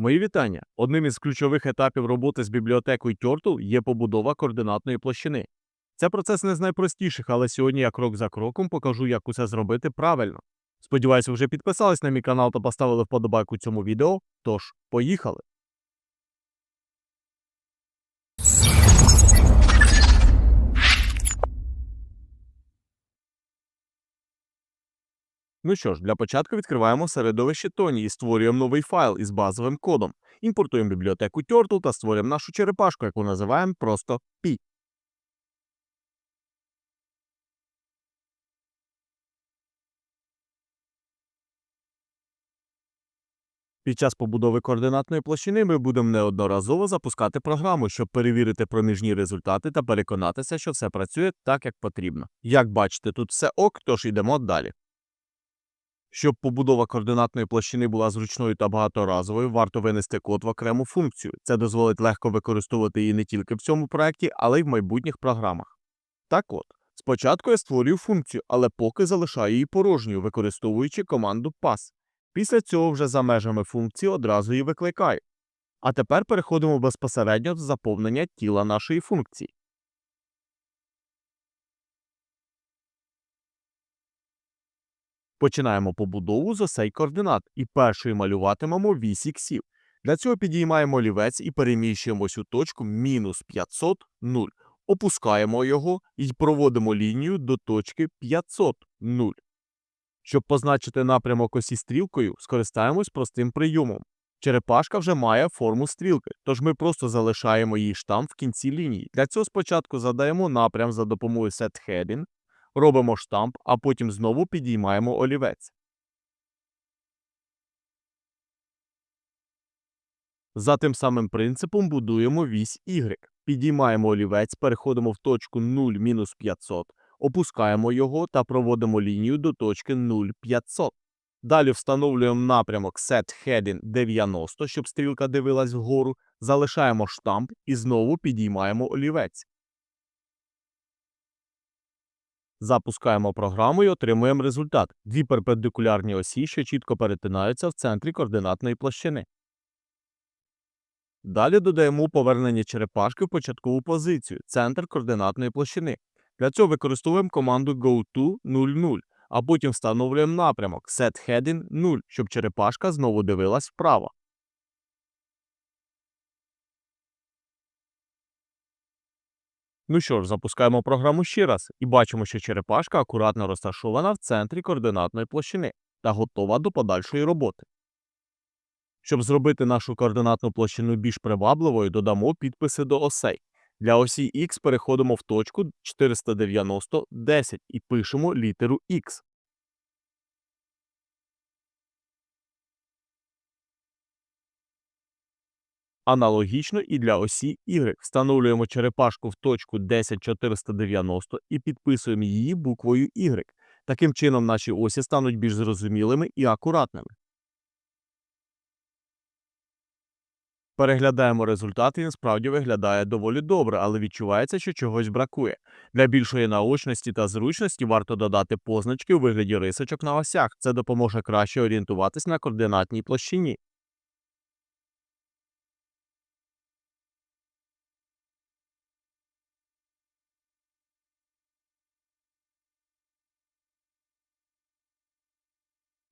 Мої вітання. Одним із ключових етапів роботи з бібліотекою Turtle є побудова координатної площини. Це процес не з найпростіших, але сьогодні я крок за кроком покажу, як усе зробити правильно. Сподіваюся, вже підписались на мій канал та поставили вподобайку цьому відео. Тож, поїхали! Ну що ж, для початку відкриваємо середовище Тоні і створюємо новий файл із базовим кодом. Імпортуємо бібліотеку Turtle та створюємо нашу черепашку, яку називаємо просто P. Під час побудови координатної площини ми будемо неодноразово запускати програму, щоб перевірити проміжні результати та переконатися, що все працює так, як потрібно. Як бачите, тут все ок, тож йдемо далі. Щоб побудова координатної площини була зручною та багаторазовою, варто винести код в окрему функцію. Це дозволить легко використовувати її не тільки в цьому проєкті, але й в майбутніх програмах. Так от, спочатку я створюю функцію, але поки залишаю її порожньою, використовуючи команду pass. Після цього вже за межами функції одразу її викликаю. А тепер переходимо безпосередньо до заповнення тіла нашої функції. Починаємо побудову з осей координат і першою малюватимемо вісь іксів. Для цього підіймаємо олівець і переміщуємо цю точку мінус 500, 0. Опускаємо його і проводимо лінію до точки 500, 0. Щоб позначити напрямок осі стрілкою, скористаємось простим прийомом. Черепашка вже має форму стрілки, тож ми просто залишаємо її штамп в кінці лінії. Для цього спочатку задаємо напрям за допомогою setHeading, робимо штамп, а потім знову підіймаємо олівець. За тим самим принципом будуємо вісь Y. Підіймаємо олівець, переходимо в точку 0-500, опускаємо його та проводимо лінію до точки 0,500. Далі встановлюємо напрямок setHeading 90, щоб стрілка дивилась вгору, залишаємо штамп і знову підіймаємо олівець. Запускаємо програму і отримуємо результат. Дві перпендикулярні осі, що чітко перетинаються в центрі координатної площини. Далі додаємо повернення черепашки в початкову позицію, центр координатної площини. Для цього використовуємо команду goto00, а потім встановлюємо напрямок setHeading 0, щоб черепашка знову дивилась вправо. Ну що ж, запускаємо програму ще раз і бачимо, що черепашка акуратно розташована в центрі координатної площини та готова до подальшої роботи. Щоб зробити нашу координатну площину більш привабливою, додамо підписи до осей. Для осі X переходимо в точку 490, 10 і пишемо літеру X. Аналогічно і для осі Y. Встановлюємо черепашку в точку 10490 і підписуємо її буквою Y. Таким чином наші осі стануть більш зрозумілими і акуратними. Переглядаємо результат, він справді виглядає доволі добре, але відчувається, що чогось бракує. Для більшої наочності та зручності варто додати позначки у вигляді рисочок на осях. Це допоможе краще орієнтуватись на координатній площині.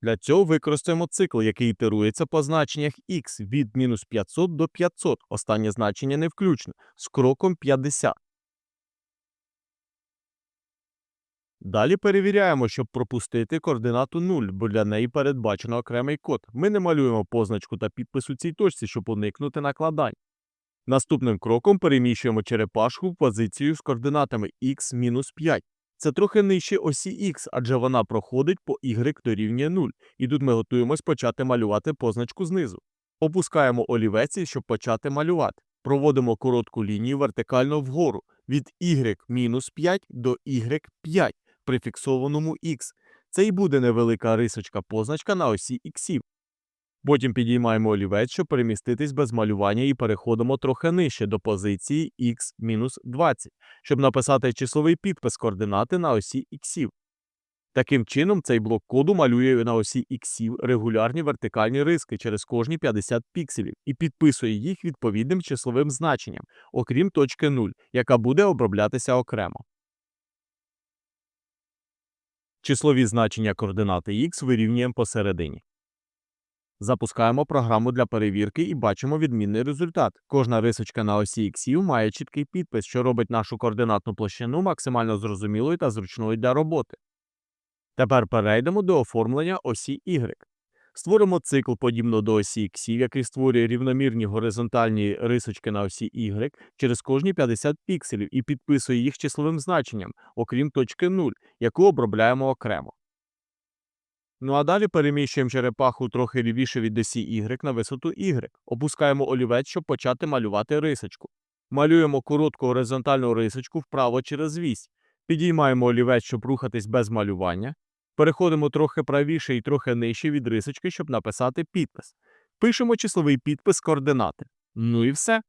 Для цього використаємо цикл, який ітерується по значеннях x від мінус 500 до 500. Останнє значення не включно, з кроком 50. Далі перевіряємо, щоб пропустити координату 0, бо для неї передбачено окремий код. Ми не малюємо позначку та підпис у цій точці, щоб уникнути накладань. Наступним кроком переміщуємо черепашку в позицію з координатами x-5. Це трохи нижче осі X, адже вона проходить по Y дорівнює 0. І тут ми готуємось почати малювати позначку знизу. Опускаємо олівець, щоб почати малювати. Проводимо коротку лінію вертикально вгору від Y-5 до Y5 при фіксованому X. Це і буде невелика рисочка позначка на осі X. Потім підіймаємо олівець, щоб переміститись без малювання і переходимо трохи нижче до позиції x-20, щоб написати числовий підпис координати на осі іксів. Таким чином, цей блок коду малює на осі іксів регулярні вертикальні риски через кожні 50 пікселів і підписує їх відповідним числовим значенням, окрім точки 0, яка буде оброблятися окремо. Числові значення координати x вирівнюємо посередині. Запускаємо програму для перевірки і бачимо відмінний результат. Кожна рисочка на осі іксів має чіткий підпис, що робить нашу координатну площину максимально зрозумілою та зручною для роботи. Тепер перейдемо до оформлення осі Y. Створимо цикл подібно до осі X, який створює рівномірні горизонтальні рисочки на осі Y через кожні 50 пікселів і підписує їх числовим значенням, окрім точки 0, яку обробляємо окремо. Ну а далі переміщуємо черепаху трохи лівіше від осі Y на висоту Y. Опускаємо олівець, щоб почати малювати рисочку. Малюємо коротку горизонтальну рисочку вправо через вісь. Підіймаємо олівець, щоб рухатись без малювання. Переходимо трохи правіше і трохи нижче від рисочки, щоб написати підпис. Пишемо числовий підпис координати. Ну і все.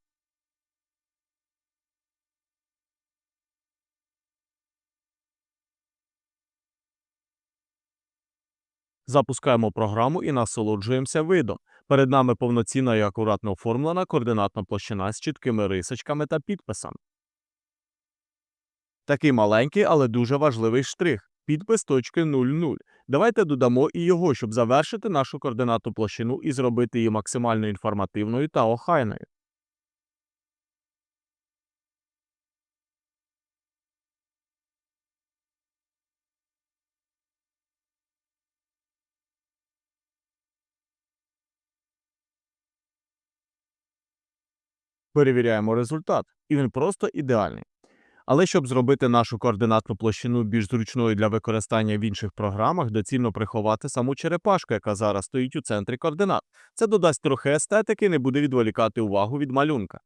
Запускаємо програму і насолоджуємося видом. Перед нами повноцінна і акуратно оформлена координатна площина з чіткими рисочками та підписами. Такий маленький, але дуже важливий штрих підпис точки 00. Давайте додамо і його, щоб завершити нашу координатну площину і зробити її максимально інформативною та охайною. Перевіряємо результат, і він просто ідеальний. Але щоб зробити нашу координатну площину більш зручною для використання в інших програмах, доцільно приховати саму черепашку, яка зараз стоїть у центрі координат. Це додасть трохи естетики і не буде відволікати увагу від малюнка.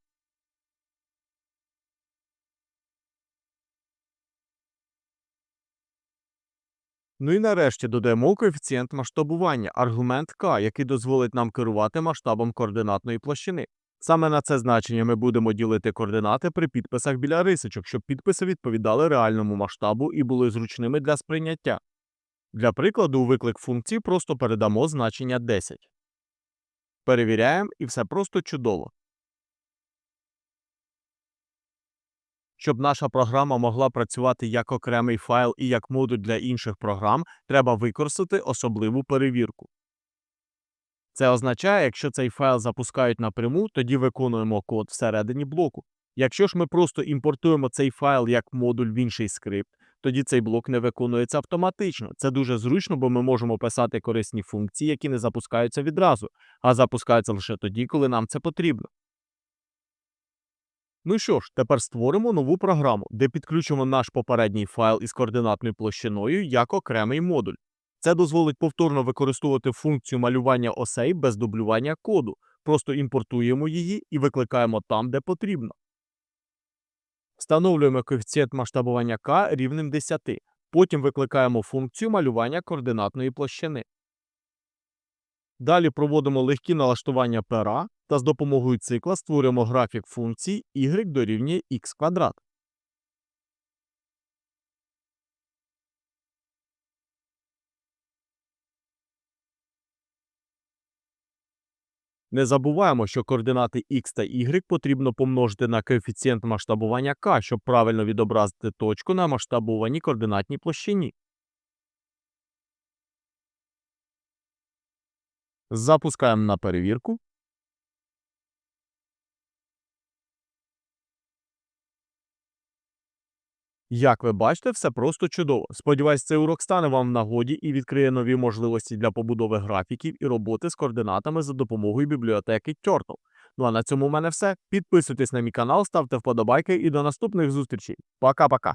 Ну і нарешті додаємо коефіцієнт масштабування, аргумент k, який дозволить нам керувати масштабом координатної площини. Саме на це значення ми будемо ділити координати при підписах біля рисочок, щоб підписи відповідали реальному масштабу і були зручними для сприйняття. Для прикладу, у виклик функції просто передамо значення 10. Перевіряємо і все просто чудово. Щоб наша програма могла працювати як окремий файл і як модуль для інших програм, треба використати особливу перевірку. Це означає, якщо цей файл запускають напряму, тоді виконуємо код всередині блоку. Якщо ж ми просто імпортуємо цей файл як модуль в інший скрипт, тоді цей блок не виконується автоматично. Це дуже зручно, бо ми можемо писати корисні функції, які не запускаються відразу, а запускаються лише тоді, коли нам це потрібно. Ну що ж, тепер створимо нову програму, де підключимо наш попередній файл із координатною площиною як окремий модуль. Це дозволить повторно використовувати функцію малювання осей без дублювання коду. Просто імпортуємо її і викликаємо там, де потрібно. Встановлюємо коефіцієнт масштабування k рівним 10. Потім викликаємо функцію малювання координатної площини. Далі проводимо легкі налаштування пера та з допомогою цикла створюємо графік функції y дорівнює x квадрат. Не забуваємо, що координати x та y потрібно помножити на коефіцієнт масштабування k, щоб правильно відобразити точку на масштабованій координатній площині. Запускаємо на перевірку. Як ви бачите, все просто чудово. Сподіваюсь, цей урок стане вам в нагоді і відкриє нові можливості для побудови графіків і роботи з координатами за допомогою бібліотеки Turtle. Ну а на цьому в мене все. Підписуйтесь на мій канал, ставте вподобайки і до наступних зустрічей. Пока-пока.